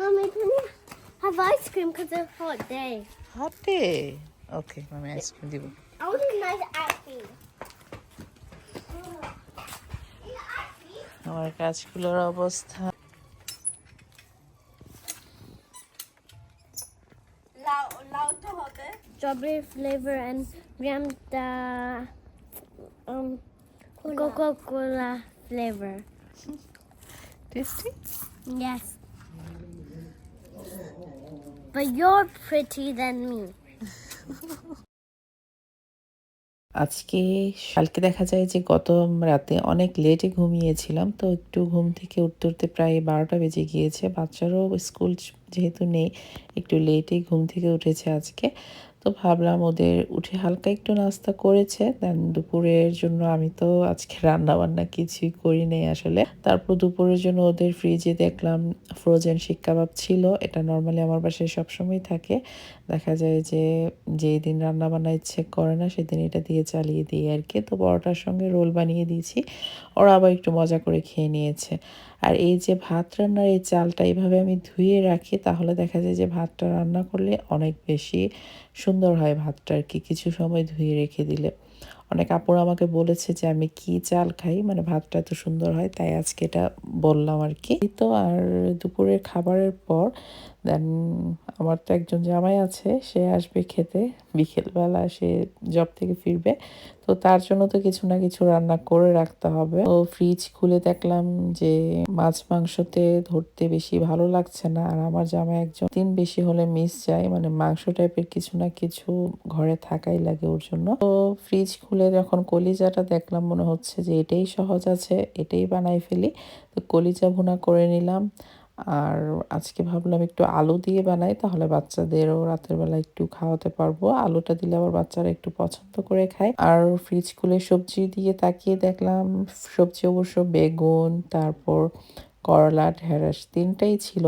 Mommy, can you have ice cream because it's a hot day? হাতে ওকে আমি ice cream দিব I want a nice ice cream. আমার কাজগুলোর অবস্থা Strawberry flavor and Ramda um, Coca Cola flavor. Tasty Yes. But you're pretty than me. আজকে কালকে দেখা যায় যে গত রাতে অনেক লেটে ঘুমিয়েছিলাম, তো একটু ঘুম থেকে উঠতে উঠতে প্রায় বারোটা বেজে গিয়েছে বাচ্চারও স্কুল যেহেতু নেই, একটু লেটে ঘুম থেকে উঠেছে আজকে তো ভাবলাম ওদের উঠে হালকা একটু নাস্তা করেছে। দেন দুপুরের জন্য আমি তো আজকে রান্না বান্না কিছুই করি নাই আসলে। তারপর দুপুরের জন্য ওদের ফ্রিজে দেখলাম ফ্রোজেন শিক কাবাব ছিল। এটা নর্মালি আমার বাসায় সবসময় থাকে। দেখা যায় যে যেই দিন রান্না বান্না ইচ্ছে করে না, সেদিন এটা দিয়ে চালিয়ে দিই আর কি তো পরোটার সঙ্গে রোল বানিয়ে দিয়েছি। ওরা আবার একটু মজা করে খেয়ে নিয়েছে। আর এই যে ভাত রান্নার এই চালটা এইভাবে আমি ধুয়ে রাখি, তাহলে দেখা যায় যে ভাতটা রান্না করলে অনেক বেশি সুন্দর হয় ভাতটা আর কি? কিছু সময় ধুয়ে রেখে দিলে। অনেক আপুরা আমাকে বলেছে যে আমি কি চাল খাই মানে ভাতটা এত সুন্দর হয়, তাই আজকে এটা বললাম আর কি তো আর দুপুরের খাবারের পর দেন আমার তো একজন জামাই আছে, সে আসবে খেতে, বিকেলবেলা সে জব থেকে ফিরবে। তো তার জন্য তো কিছু না কিছু রান্না করে রাখতে হবে। তো ফ্রিজ খুলে দেখলাম যে মাছ মাংসতে ধরতে বেশি ভালো লাগছে না, আর আমার জামাই একজন দিন বেশি হলে মিস যায় মানে মাংস টাইপের কিছু না কিছু ঘরে থাকাই লাগে ওর জন্য। তো ফ্রিজ খুলে যখন কলিজাটা দেখলাম, মনে হচ্ছে যে এটাই সহজ আছে, এটাই বানাই ফেলি। তো কলিজা ভুনা করে নিলাম। আর আজকে ভাবলাম একটু আলু দিয়ে বানাই, তাহলে বাচ্চাদেরও রাতের বেলা একটু খাওয়াতে পারব। আলুটা দিলে আবার বাচ্চারা একটু পছন্দ করে খায়। আর ফ্রিজ খুলে সবজি দিয়ে তাকিয়ে দেখলাম, সবজি অবশ্য বেগুন, তারপর করলা, ঢেঁড়স, তিনটাই ছিল।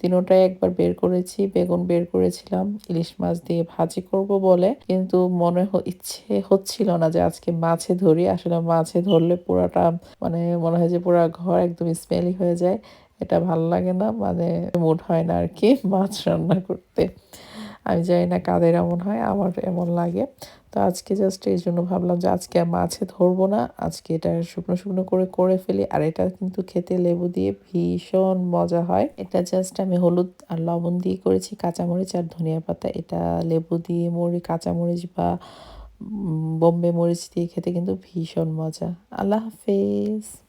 তিনোটাই একবার বের করেছি, বেগুন বের করেছিলাম, ইলিশ মাছ দিয়ে ভাজি করব বলে। কিন্তু মনে ইচ্ছে হচ্ছিল না যে আজকে মাছে ধরি। আসলে মাছে ধরলে পুরাটা মানে মনে হয় যে পুরা ঘর একদম স্মেলি হয়ে যায়। এটা ভালো লাগে না মানে মুড হয় না আর কি মাছ রান্না করতে। আমি জানি না কাদের এমন হয়, আমার এমন লাগে। তো আজকে জাস্ট এই জন্য ভাবলাম যে আজকে মাছে ধরবো না, আজকে এটা শুকনো শুকনো করে করে ফেলি। আর এটা কিন্তু খেতে লেবু দিয়ে ভীষণ মজা হয়। এটা জাস্ট আমি হলুদ আর লবণ দিয়ে করেছি কাঁচামরিচ আর ধনিয়া পাতা। এটা লেবু দিয়ে মরি কাঁচামরিচ বা বোম্বে মরিচ দিয়ে খেতে কিন্তু ভীষণ মজা। আল্লাহ হাফেজ।